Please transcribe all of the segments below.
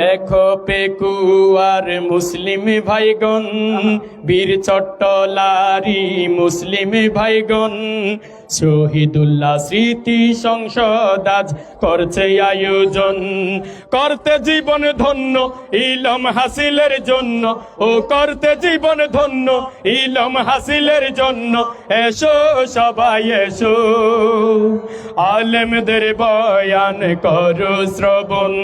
দেখো পেকুয়ার মুসলিম ভাইগণ বীর চট্টলারি মুসলিম ভাইগণ শহীদুল্লাহ স্মৃতি সংসদ আজ করছে আয়োজন। করতে জীবন ধন্য, ইলম হাসিলের জন্য। ও করতে জীবন ধন্য, ইলম হাসিলের জন্য। এসো সবাই এসো। আলেমদের বয়ান করো শ্রবণ।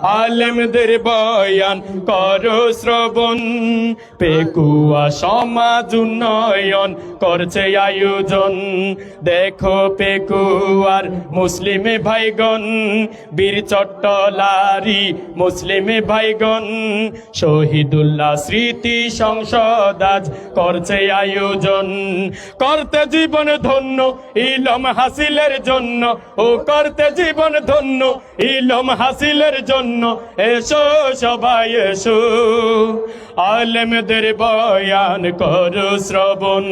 আলেমদের বয়ান করো শ্রবণ। পেকুয়া সমাজ উন্নয়ন করছে আয়োজন। দেখো পেকুয়ার মুসলিম ভাইগণ, বীর চট্টলারি মুসলিম ভাইগণ, শহীদুল্লাহ স্মৃতি সংসদ আজ করছে আয়োজন। করতে জীবন ধন্য, ইলম হাসিলের জন্য। ও করতে জীবন ধন্য, ইলম হাসিলের জন্য। এসো সবাই এসো। আলেমদের বয়ান করো শ্রবণ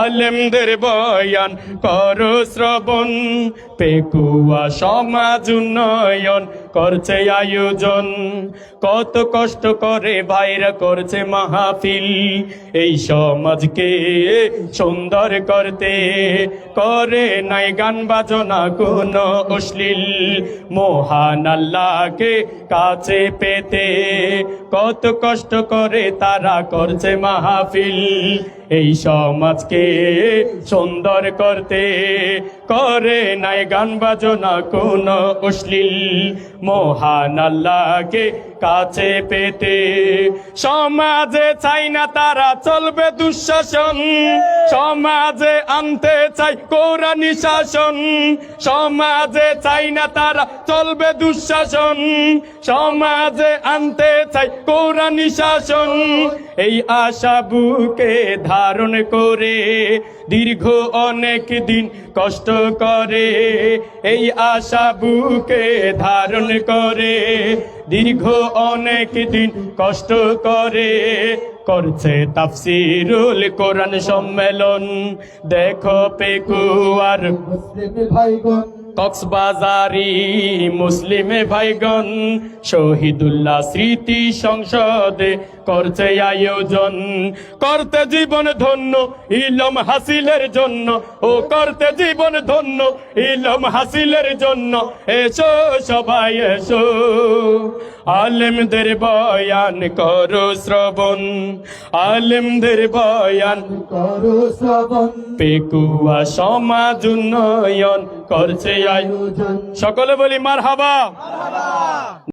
আলেমদের বয়ান করো শ্রবণ। পেকুয়া সমাজ উন্নয়ন করছে আয়োজন। কত কষ্ট করে ভাইরা করছে মাহফিল। এই সমাজকে সুন্দর করতে করে নাই গান বাজনা কোন অশ্লীল। মহান আল্লাহকে কাছে পেতে কত কষ্ট করে তারা করছে মাহফিল। এই সমাজকে সুন্দর করতে করে নাই গান বাজনা কোন অশ্লীল। মহান আল্লাহকে কাছে পেতে। সমাজে চাই না তারা, চলবে দুঃশাসন। সমাজে আনতে চাই কৌরানি শাসন। সমাজে চাই না তারা, চলবে দুঃশাসন। সমাজে আনতে চাই কৌরানি শাসন। এই আশা বুকে ধারণ করে, দীর্ঘ অনেক দিন কষ্ট করে, এই আশা বুকে ধারণ করে দীর্ঘ অনেক দিন কষ্ট করে করছে তাফসিরুল কোরআন সম্মেলন। দেখো পেকুয়ার মুসলিম ভাইগণ কক্সবাজারি মুসলিমে ভাইগণ, শহীদুল্লাহ স্মৃতি সংসদে করছে আয়োজন। করতে জীবন ধন্য, ইলম হাসিলের জন্য। ও করতে জীবন ধন্য, ইলম হাসিলের জন্য। এসো সবাই এসো। আলেমদের বয়ান করো শ্রবণ আলেমদের বয়ান করো শ্রবণ। পেকুয়া সমাজ উন্নয়ন করছে আয়োজন। সকলে বলি মার হাবা